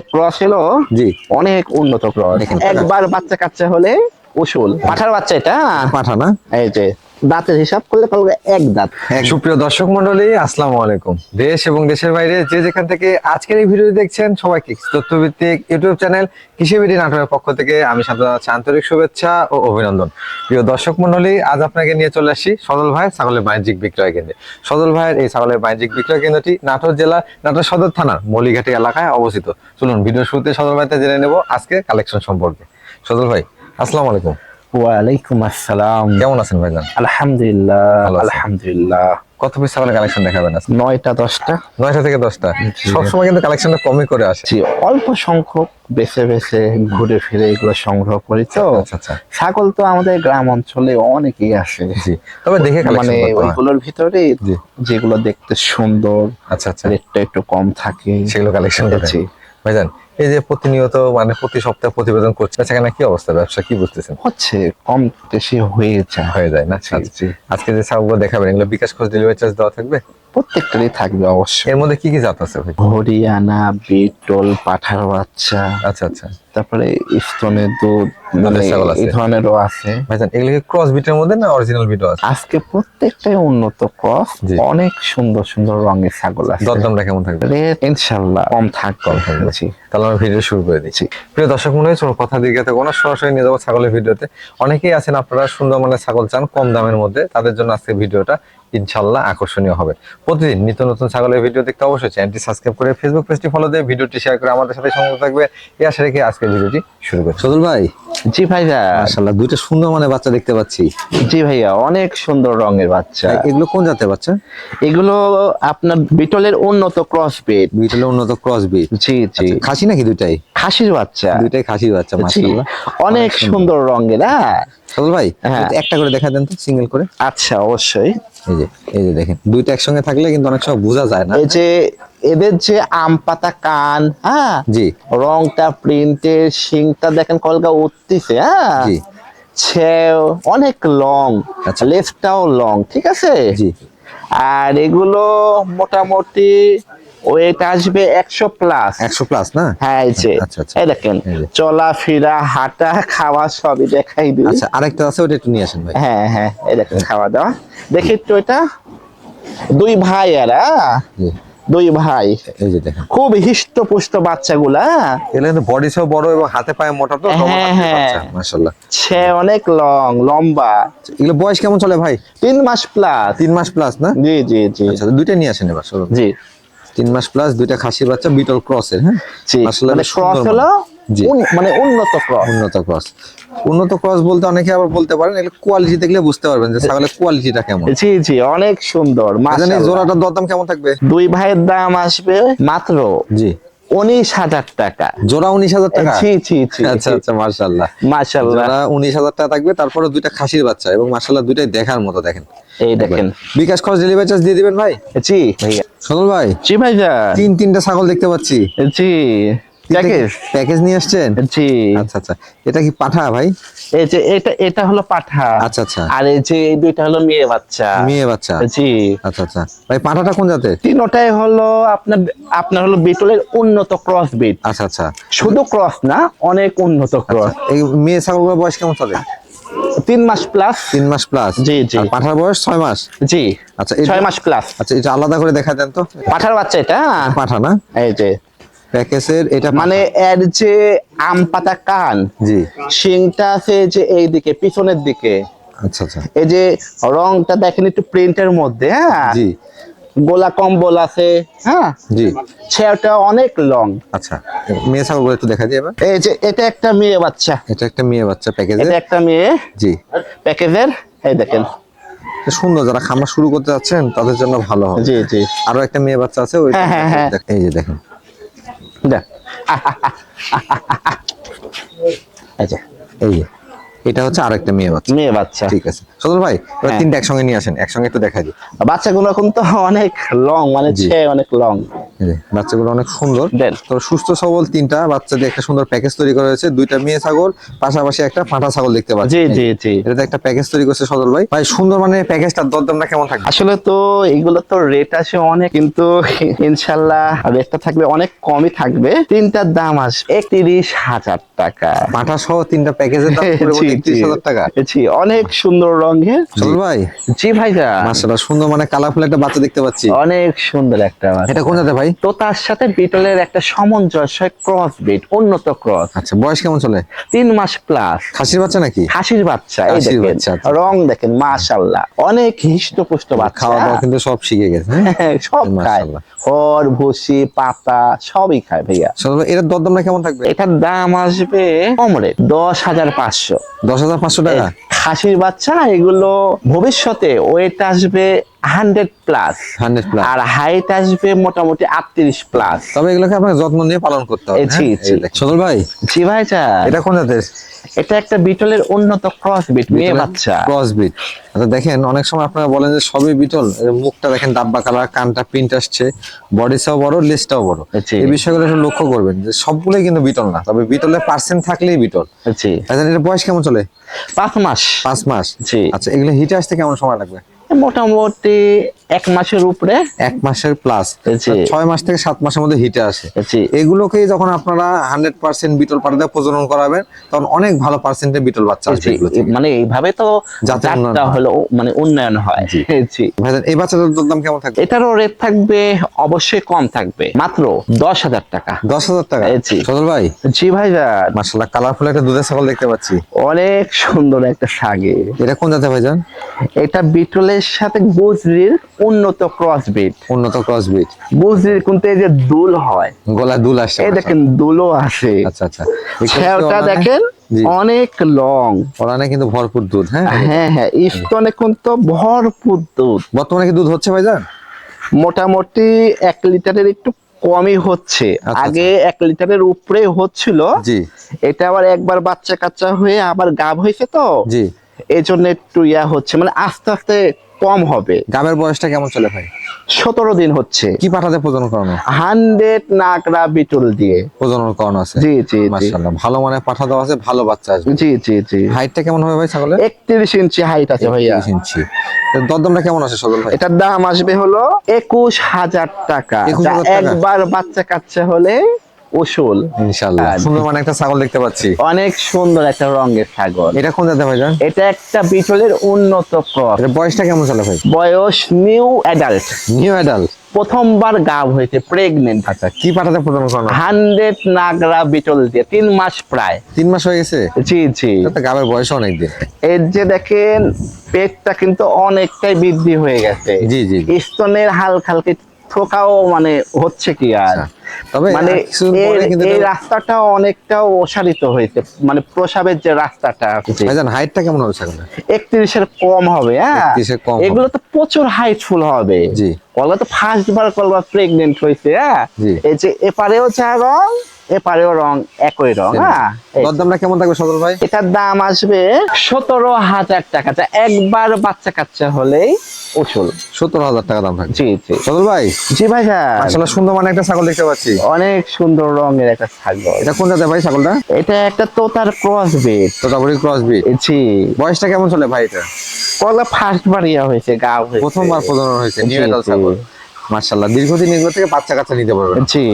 Cross হলো জি। অনেক উন্নত ক্রস। একবার বাচ্চা কাচ্চা হলে উসুল। পাঠার বাচ্চা এটা? পাঠা না। এই যে। দাঁতের হিসাব করলে পারবে এক দাঁত। সুপ্রিয় দর্শক মন্ডলী আসসালামু আলাইকুম। দেশ এবং দেশের বাইরে যে যেখান থেকে আজকের এই ভিডিও দেখছেন সবাইকে তথ্যভিত্তিক ইউটিউব চ্যানেল কৃষিবিডি নাটকের পক্ষ থেকে আমি জানাচ্ছি আন্তরিক শুভেচ্ছা ও অভিনন্দন। প্রিয় দর্শক মন্ডলী আজ আপনাকে নিয়ে চলে আসি সদল ভাই ছাগলের বাণিজ্যিক বিক্রয় কেন্দ্রে। সদল ভাইয়ের এই ছাগলের বাণিজ্যিক বিক্রয় কেন্দ্রটি নাটোর জেলার নাটোর সদর থানার মলিঘাটি এলাকায় অবস্থিত। চলুন ভিডিও শুরুতে সদল ভাইতে জেনে নেব আজকে কালেকশন সম্পর্কে। সদল ভাই আসসালামু আলাইকুম। ওয়ালাইকুম আসসালাম। কেমন আছেন ভাইজান? আলহামদুলিল্লাহ আলহামদুলিল্লাহ। কত পিস ছাগলের কালেকশন দেখাবেন নয়টা দশটা। নয়টা থেকে দশটা? সবসময় কিন্তু কালেকশনটা কমই করে আসে। অল্প সংখ্যক বেছে বেছে ঘুরে ফিরে এগুলো সংগ্রহ করি তো। আচ্ছা আচ্ছা ছাগল তো আমাদের গ্রাম অঞ্চলে অনেকেই আসে। তবে দেখে মানে। ওইগুলোর ভিতরে যেগুলো দেখতে সুন্দর আচ্ছা আচ্ছা। রেটটা একটু কম থাকে। সেগুলো কালেকশন করতে জি। ভাইজান এই যে প্রতিনিয়ত মানে প্রতি সপ্তাহে প্রতিবেদন করছে সেখানে কি অবস্থা? ব্যবসা কি বুঝতেছেন? হচ্ছে কম বেশি হয়ে যায়। হয়ে যায় না আচ্ছা। আজকে যে ছাগলগুলো দেখাবেন এগুলো বিকাশ খোঁজ ডেলিভারি চার্জ দেওয়া থাকবে? প্রত্যেকটারই থাকবে অবশ্যই। এর মধ্যে কি কি জাত আছে হরিয়ানা বিটল পাঠার বাচ্চা আচ্ছা আচ্ছা। তারপরে দুধ মানে আছে। এই ধরনেরও আছে। ভাইজান এগুলো কি ক্রস বিটের মধ্যে না অরিজিনাল বিটও আছে? আজকে প্রত্যেকটাই উন্নত ক্রস অনেক সুন্দর সুন্দর রঙের ছাগল আছে। দরদামটা কেমন থাকবে? ইনশাল্লাহ কম থাকবে। কম থাকবে। তাহলে আমরা ভিডিও শুরু করে দিচ্ছি। প্রিয় দর্শক মনে হয়েছে কথা দিকে থেকে। কোনো সরাসরি নিয়ে যাব ছাগলের ভিডিওতে অনেকেই আছেন আপনারা সুন্দর মানে ছাগল চান কম দামের মধ্যে। তাদের জন্য আজকে ভিডিওটা ইনশাল্লাহ আকর্ষণীয় হবে। প্রতিদিন নিত্য নতুন ছাগলের ভিডিও দেখতে অবশ্যই চ্যানেলটি সাবস্ক্রাইব করে ফেসবুক পেজটি ফলো দিয়ে ভিডিওটি শেয়ার করে আমাদের সাথে সংযুক্ত থাকবে। এই আশা রেখে আজকের ভিডিওটি শুরু করছি। সদুল ভাই জি ভাইয়া। মাশাআল্লাহ দুইটা সুন্দর মানের বাচ্চা দেখতে পাচ্ছি। জি ভাইয়া অনেক সুন্দর রঙের বাচ্চা। এগুলো কোন জাতের বাচ্চা? এগুলো আপনার বিটলের উন্নত ক্রস বিট বিটলের উন্নত ক্রস বিট জি। জি খাসি নাকি দুইটাই? খাসির বাচ্চা। দুইটাই খাসির বাচ্চা মাশাআল্লাহ। অনেক সুন্দর। রঙের হ্যাঁ। সদুল ভাই হ্যাঁ। একটা করে দেখা দেন তো সিঙ্গেল করে। আচ্ছা অবশ্যই। এই যে এই যে দেখেন দুইটা একসঙ্গে থাকলে কিন্তু অনেক সময় বোঝা যায় না। এই যে এদের যে আম পাতা কান হ্যাঁ? জি। রংটা প্রিন্টের শিংটা দেখেন কলকা উঠতেছে হ্যাঁ? জি। ছেও অনেক লং আচ্ছা। লেফটাও লং ঠিক আছে? জি। আর এগুলো মোটামুটি ওয়েট আসবে একশো প্লাস একশো প্লাস না? হ্যাঁ এই যে। আচ্ছা, আচ্ছা। এই দেখেন চলাফেরা হাঁটা খাওয়া সবই দেখাই দিই। আচ্ছা আরেকটা আছে ওটা একটু নিয়ে আসেন ভাই। হ্যাঁ হ্যাঁ এই দেখেন খাওয়া দাওয়া। দেখি একটু এটা। দুই ভাই এরা। দুই ভাই। এই যে দেখেন। খুব হিষ্টপুষ্ট বাচ্চাগুলা এগুলো কিন্তু বডি সহ বড় এবং হাতে পায়ে মোটা তো হ্যাঁ, হ্যাঁ। মাশাআল্লাহ। সে অনেক লং লম্বা। এগুলো বয়স কেমন চলে ভাই? তিন মাস প্লাস তিন মাস প্লাস না? জি জি জি। আচ্ছা দুইটা নিয়ে আসেন এবার জি। তিন মাস প্লাস দুইটা খাসির বাচ্চা বিটল ক্রসের হ্যাঁ? আসলে মানে ক্রস সুন্দর হলো মানে উন্নত ক্রস উন্নত ক্রস উন্নত ক্রস বলতে অনেকে আবার বলতে পারেন এগুলো কোয়ালিটি দেখলে বুঝতে পারবেন যে ছাগলের কোয়ালিটিটা কেমন। জি জি অনেক সুন্দর মানে। জোড়াটার দরদাম কেমন থাকবে? দুই ভাইয়ের দাম আসবে মাত্র জি। উনিশ হাজার টাকা। জোড়া উনিশ হাজার টাকা? জি জি জি আচ্ছা আচ্ছা মার্শাল্লাহ মার্শাল্লাহ জোড়া উনিশ হাজার টাকা থাকবে তারপরে দুইটা খাসির বাচ্চা এবং মার্শাল্লাহ দুইটাই দেখার মতো দেখেন। এই দেখেন। বিকাশ খরচ ডেলিভারি চার্জ দিয়ে দিবেন ভাই? জি ভাইয়া। সদল ভাই? জি ভাইয়া তিন তিনটা ছাগল দেখতে পাচ্ছি। জি প্যাকেজ প্যাকেজ নিয়ে আসছেন? জি। আচ্ছা আচ্ছা। এটা কি পাঠা ভাই? এই যে এটা এটা হলো পাঠা। আচ্ছা আচ্ছা। আর এই যে এই দুইটা হলো মেয়ে বাচ্চা। মেয়ে বাচ্চা। জি। আচ্ছা আচ্ছা। ভাই পাঠাটা কোন জাতের? তিনটাই হলো আপনার আপনার হলো বিটলের উন্নত ক্রস বিট আচ্ছা আচ্ছা। শুধু ক্রস না অনেক উন্নত ক্রস এই মেয়ে ছাগলগুলোর বয়স কেমন চলে? তিন মাস প্লাস তিন মাস প্লাস জি, জি। পাঠার বয়স ছয় মাস? জি। আচ্ছা ছয় মাস প্লাস আচ্ছা এটা আলাদা করে দেখা দেন তো। পাঠার বাচ্চা এটা? পাঠা না? এই যে। প্যাকেজের এটা মানে এর যে আম পাতা কান জি। শিংটা আছে যে এই দিকে পিছনের দিকে। আচ্ছা আচ্ছা। এই যে রংটা দেখেন একটু প্রিন্টের মধ্যে হ্যাঁ? জি। গোলা কম্বল আছে হ্যাঁ? জি। ছেটা অনেক লং। আচ্ছা মেয়ে ছাগলগুলো একটু দেখা এবার। এই যে এটা একটা মেয়ে বাচ্চা। এটা একটা মেয়ে বাচ্চা প্যাকেজে এটা একটা মেয়ে জি। প্যাকেজের এই দেখেন। সুন্দর যারা খামার শুরু করতে যাচ্ছেন তাদের জন্য ভালো হবে। জি জি। আরও একটা মেয়ে বাচ্চা আছে ওই হ্যাঁ, হ্যাঁ, হ্যাঁ। এই যে দেখেন। দেখ। এই যে এই যে। এটা হচ্ছে আরেকটা মেয়ে বাচ্চা। মেয়ে বাচ্চা। ঠিক আছে। সজল ভাই এবার হ্যাঁ। তিনটা একসঙ্গে নিয়ে আসেন। একসঙ্গে একটু দেখা দিই। বাচ্চাগুলো তো অনেক লং মানে। ছে অনেক লং বাচ্চাগুলো অনেক সুন্দর। দেন। তো সুস্থ সবল তিনটা বাচ্চা দিয়ে একটা সুন্দর প্যাকেজ তৈরি করা হয়েছে। দুইটা মেয়ে ছাগল পাশাপাশি একটা পাঁঠা ছাগল দেখতে পাচ্ছি জি জি জি। এটাতে একটা প্যাকেজ তৈরি করছে সদল ভাই। ভাই সুন্দর মানে প্যাকেজটার দরদামটা কেমন থাকবে? আসলে তো এগুলো তো রেট আছে অনেক কিন্তু ইনশাল্লাহ রেটটা থাকবে অনেক কমই থাকবে। তিনটার দাম আসবে একত্রিশ হাজার টাকা। পাঁঠা সহ তিনটা প্যাকেজের দাম একত্রিশ হাজার টাকা। জি অনেক সুন্দর রঙের। সদল ভাই জি ভাইয়া মাসাল্লাহ সুন্দর মানে কালারফুল একটা বাচ্চা দেখতে পাচ্ছি। অনেক সুন্দর একটা এটা কোন জাতে ভাই? তো তার সাথে বিটলের একটা সামঞ্জস্য ক্রস বিট উন্নত ক্রস আচ্ছা বয়স কেমন চলে? তিন মাস প্লাস খাসির বাচ্চা নাকি? হাসির বাচ্চা এই দেখেন। আচ্ছা। রং দেখেন মাশাল্লাহ অনেক হিষ্টপুষ্ট বাচ্চা। খাওয়া দাওয়া কিন্তু সব শিখে গেছে হ্যাঁ? সব খায়। খড় ভুসি পাতা সবই খায় ভাইয়া। ভাই এটার দরদামটা কেমন থাকবে? এটার দাম আসবে কমরে দশ হাজার পাঁচশো। দশ হাজার পাঁচশো টাকা? খাসির বাচ্চা এগুলো ভবিষ্যতে ওয়েট আসবে হান্ড্রেড প্লাস। Hundred plus. আর হাইট আসবে মোটামুটি আটত্রিশ প্লাস। তবে এগুলোকে আপনাকে যত্ন নিয়ে পালন করতে হবে জি, হ্যাঁ? জি। দেখেন। সদল ভাই জি এটা কোন জাতের? এটা একটা বিটলের উন্নত ক্রস বিট মেয়ে বাচ্চা। ক্রস বিট আচ্ছা দেখেন অনেক সময় আপনারা বলেন যে সবই বিটল। মুখটা দেখেন ডাব্বা কালার কানটা প্রিন্ট আসছে বডি বডিটাও বড়। লেজটাও বড় এই বিষয়গুলো একটু লক্ষ্য করবেন যে সবগুলোই কিন্তু বিটল না। তবে বিটলের পার্সেন্ট থাকলেই বিটল। আচ্ছা এর বয়স কেমন চলে? পাঁচ মাস। পাঁচ মাস। জি আচ্ছা এগুলো হিটে আসতে কেমন সময় লাগবে? মোটামুটি এক মাসের উপরে? এক মাসের প্লাস ছয় মাস থেকে সাত মাসের মধ্যে হিটে আসে। জি। এগুলোকেই যখন আপনারা হান্ড্রেড পার্সেন্ট বিটল প্রজনন করাবেন তখন অনেক ভালো পার্সেন্টের বিটল বাচ্চা আসবে। মানে এইভাবে তো জাতটা হলো মানে উন্নয়ন হয়। এই বাচ্চাটার দাম কেমন থাকবে? এটারও রেট থাকবে অবশ্যই কম থাকবে। মাত্র দশ হাজার টাকা। দশ হাজার টাকা। সদল ভাই? জি ভাইজান। মার্শাল্লাহ কালারফুল একটা দুধের ছাগল দেখতে পাচ্ছি। অনেক সুন্দর একটা সাগে এটা কোন জাতে ভাইজান? এটা বিটলের সাথে গুজরির উন্নত ক্রস বিট উন্নত ক্রস বিট গুজরির কিন্তু এই যে দুল হয়। গলায় দুল আসছে এই দেখেন দুলও আছে। আচ্ছা আচ্ছা। এই দেখেন অনেক লং কিন্তু ভরপুর দুধ হ্যাঁ? হ্যাঁ হ্যাঁ স্তনে কিন্তু ভরপুর দুধ। বর্তমানে কি দুধ হচ্ছে ভাইজান? মোটামুটি এক লিটারের একটু কমই হচ্ছে। আচ্ছা। আগে এক লিটারের উপরে হচ্ছিল। জি। এটা আবার একবার বাচ্চা কাচ্চা হয়ে আবার গাব হয়েছে তো। জি। এই জন্য একটু ইয়া হচ্ছে মানে আস্তে আস্তে কম হবে। গাবের বয়সটা কেমন চলে ভাই? সতেরো দিন হচ্ছে। কি পাঠাতে প্রজনন করানো? হান্ড্রেড নাকড়া বিটল দিয়ে। প্রজনন করানো আছে? জি জি মাশাআল্লাহ ভালো মানে পাঠা দেওয়া আছে ভালো বাচ্চা আসবে। জি জি জি। হাইটটা কেমন হবে ভাই ছাগলের? একত্রিশ ইঞ্চি হাইট আছে ভাইয়া। 30 ইঞ্চি। দরদামটা কেমন আছে সদল ভাই? এটার দাম আসবে হলো একুশ হাজার টাকা। 21,000 টাকা? একবার বাচ্চা কাচ্চা হলে উসুল। ইনশাআল্লাহ। সুন্দর মানে একটা ছাগল দেখতে পাচ্ছি। অনেক সুন্দর একটা রঙের ছাগল। এটা কোন জাতে ভাইজান এটা একটা বিটলের উন্নত ক্রস বয়সটা কেমন চলে ভাই? বয়স নিউ অ্যাডাল্ট। New adult. প্রথমবার গাব হয়েছে প্রেগনেন্ট আচ্ছা কি পাঠাতে প্রজনন করানো হান্ড্রেড নাগরা বিটল দিয়ে তিন মাস প্রায়। তিন মাস হয়ে গেছে? জি জি। গাবের বয়স অনেক দিন এর যে দেখেন পেটটা কিন্তু অনেকটাই বৃদ্ধি হয়ে গেছে। জি, জি, জি। স্তনের হালকা হালকা থোকাও মানে হচ্ছে কি আর? আচ্ছা। তবে মানে এর- এই রাস্তাটা অনেকটা অসারিত হয়েছে। মানে প্রসাবের যে রাস্তাটা ভাইজান হাইটটা কেমন হবে ছাগলের একত্রিশের কম হবে হ্যাঁ। কম এগুলো তো প্রচুর হাইটফুল হবে। জি। তো ফার্স্ট বার কলকা প্রেগনেন্ট হয়েছে হ্যাঁ। এই যে এপারেও এপারেও রং একই রং হ্যাঁ। দরদামটা কেমন থাকবে সদল ভাই? এটার দাম আসবে সতেরো হাজার টাকা। যা একবার বাচ্চা কাচ্চা হলেই উসুল। সত্তর হাজার টাকা দাম থাকবে। জি জি। সদল ভাই? জি ভাইয়া আসলে সুন্দর মানে একটা ছাগল দেখতে পাচ্ছি। অনেক সুন্দর রঙের একটা ছাগল। এটা কোন জাতের ভাই ছাগলটা? এটা একটা তোতার cross breed Totapuri cross breed জি বয়সটা কেমন চলে ভাই এটা? কলা ফার্স্ট বার ইয়া হয়েছে গা হয়েছে। প্রথমবার প্রজনন হয়েছে নিউ এডাল ছাগল। মার্শাল্লাহ দীর্ঘদিন এগুলো থেকে বাচ্চা কাচ্চা নিতে পারবেন। জি।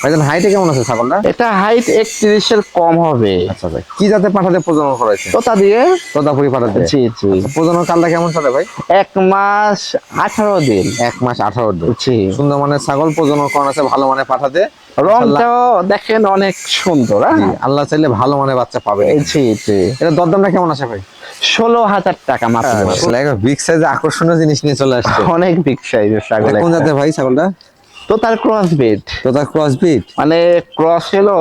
ভাইজান হাইটে কেমন আছে ছাগলটা? এটা হাইট একত্রিশের কম হবে। আচ্ছা ভাই কি জাতে পাঠাতে প্রজনন করাইছে তোতা দিয়ে। তোতাপুরি পাঠাতে। জি জি। প্রজনন কালটা কেমন চলে ভাই? এক মাস আঠারো দিন। এক মাস আঠারো দিন। জি। সুন্দর মানে ছাগল প্রজনন করানো আছে ভালো মানে পাঠাতে। রংটাও দেখেন অনেক সুন্দর হ্যাঁ। আল্লাহ চাইলে ভালো মানে বাচ্চা পাবে জি জি। এটা দরদামটা কেমন আছে ভাই? ষোলো হাজার টাকা মাত্র। বিগ সাইজ আকর্ষণীয় জিনিস নিয়ে চলে আসছে। অনেক বিগ সাইজের ছাগল কোন জাতের ভাই ছাগলটা? তো তার ক্রস বেড তো তার ক্রস বিট মানে ক্রস হলো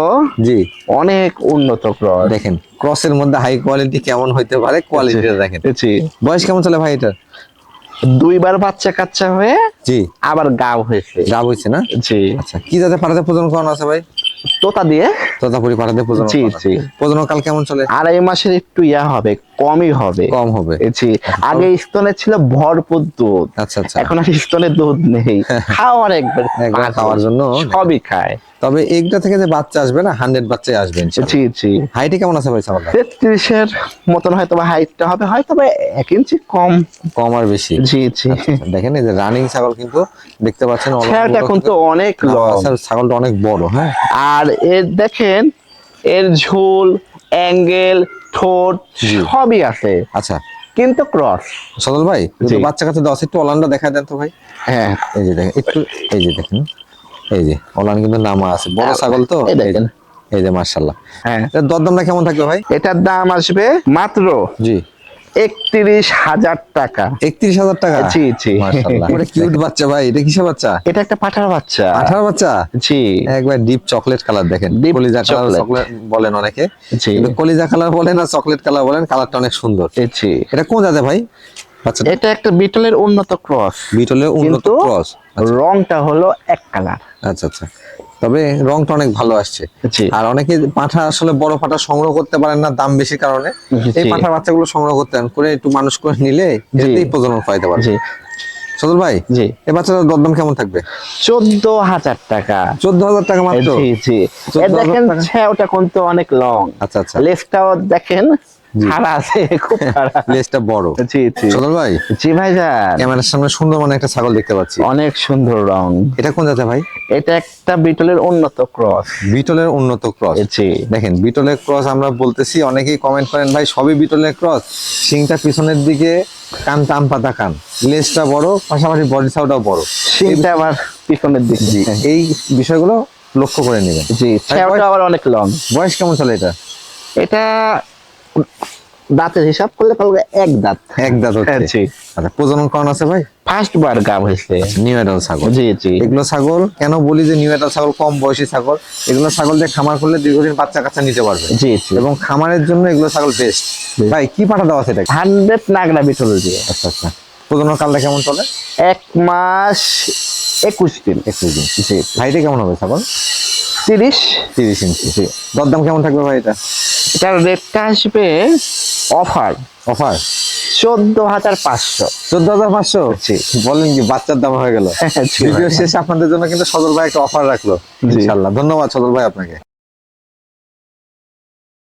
জি। অনেক উন্নত ক্রস দেখেন ক্রসের মধ্যে হাই কোয়ালিটি কেমন হইতে পারে কোয়ালিটিটা দেখেন। জি। বয়স কেমন চলে ভাই এটা দুইবার বাচ্চা কাচ্চা হয়ে জি। আবার গাও হয়েছে। যা হইছে না? জি। আচ্ছা কি জাতে পাঠাতে প্রজনন করানো আছে ভাই? তোতা দিয়ে। তোতা তোতাপুরি পাঠাতে প্রজনন জি, জি। প্রজনন কাল কেমন চলে? আড়াই মাসের একটু ইয়া হবে কমই হবে। কম হবে। জি আগে স্তনে ছিল ভরপুর দুধ। আচ্ছা আচ্ছা। এখন আর স্তনে দুধ নেই। খাওয়ার একবার খাওয়ার জন্য সবই খায়। তবে এইটা থেকে যে বাচ্চা আসবে না হান্ড্রেড বাচ্চাই আসবে জি জি হাইটে কেমন আছে ভাই তেত্রিশের মতন হয়তো বা হাইটটা হবে হয়তো বা এক ইঞ্চি কম। কম আর বেশি। জি জি দেখেন এই যে রানিং ছাগল কিন্তু দেখতে পাচ্ছেন এখন তো অনেক ছাগলটা অনেক বড় হ্যাঁ। আর এর দেখেন এর ঝোল অ্যাঙ্গেল ঠোঁট সবই আছে। আচ্ছা। কিন্তু ক্রস। সদল ভাই কিন্তু বাচ্চা কাছে দশ একটু অলানটা দেখা দেন তো ভাই। হ্যাঁ। এই যে দেখেন একটু এই যে দেখেন এই যে অলান কিন্তু নামা আছে। বড় ছাগল তো? এই দেখেন। এই যে মার্শাল্লাহ হ্যাঁ। দরদামটা কেমন থাকবে ভাই? এটার দাম আসবে মাত্র জি। একত্রিশ হাজার টাকা। একত্রিশ হাজার টাকা? জি, জি। এটা কিউট বাচ্চা ভাই। এটা কিসের বাচ্চা? এটা একটা পাঠার বাচ্চা। আঠারো বাচ্চা? জি। একবার ডিপ চকলেট কালার দেখেন। কলিজা কালার চকলেট বলেন অনেকে। জি। কিন্তু কলিজা কালার বলেন আর চকলেট কালার বলেন কালারটা অনেক সুন্দর। জি এটা কোন জাতে ভাই? আচ্ছা এটা একটা বিটলের উন্নত ক্রস। বিটলের উন্নত ক্রস। রংটা হলো এক কালার আচ্ছা আচ্ছা। তবে রংটা অনেক ভালো আসছে। আর অনেকে পাঠা আসলে বড় পাঠা সংগ্রহ করতে পারেন না দাম বেশি কারণে। এই। পাঠার বাচ্চাগুলো সংগ্রহ করতেন করে একটু মানুষ করে নিলে এতেই প্রজনন করাইতে পারবে। জি। সদল ভাই জি। এই বাচ্চাটার দরদাম কেমন থাকবে? চোদ্দ হাজার টাকা। চোদ্দ হাজার টাকা মাত্র? জি জি। দেখেন? ছ্যাওটা কিন্তু অনেক লং আচ্ছা আচ্ছা। লেজটাও দেখেন খাড়া আছে খুব খাড়া লেজটা বড়। জি জি। সদল ভাই? জি ভাইজান ক্যামেরার সামনে সুন্দর মানে একটা ছাগল দেখতে পাচ্ছি। অনেক সুন্দর এটা কোন ভাই? এটা একটা বিটলের উন্নত ক্রস। বিটলের উন্নত ক্রস। জি। দেখেন বিটলের ক্রস আমরা বলতেছি অনেকেই কমেন্ট করেন ভাই সবই বিটলের ক্রস? শিংটা পিছনের দিকে কান টান পাতা কান। লেজটা বড় পাশাপাশি বডি সাউটাও বড়। সিংটা আবার পিছনের দিকে। জি এই বিষয়গুলো লক্ষ্য করে নেবেন। জি আবার অনেক লং বয়স কেমন চলে এটা? এটা দাঁতের হিসাব করলে তাহলে এক দাঁত। এক দাঁত হচ্ছে। হ্যাঁ, আচ্ছা প্রজনন করানো আছে ভাই? ফার্স্ট বার গাব হয়েছে। নিউ এডাল ছাগল। জি জি। এগুলো ছাগল কেন বলি যে নিউ এডাল ছাগল কম বয়সী ছাগল? এগুলো ছাগল দিয়ে খামার করলে দীর্ঘদিন বাচ্চা কাচ্চা নিতে পারবে। জি জি। এবং খামারের জন্য এগুলো ছাগল বেস্ট ভাই কি পাঠা দেওয়া আছে এটা হান্ড্রেড নাগরা বিটল দিয়ে। আচ্ছা আচ্ছা। প্রজনন কালটা কেমন চলে? এক মাস একুশ দিন। একটু দিন। জি হাইটে কেমন হবে ছাগল? তিরিশ। তিরিশ ইঞ্চি। দরদাম কেমন থাকবে ভাই এটা? এটার রেটটা আসবে অফার অফার চোদ্দ হাজার পাঁচশো। চোদ্দ হাজার পাঁচশো। বলেন কি বাচ্চার দাম হয়ে গেল। ভিডিও শেষে আপনাদের জন্য কিন্তু সদর ভাই একটা অফার রাখল। ইনশাল্লাহ। ধন্যবাদ সদর ভাই আপনাকে।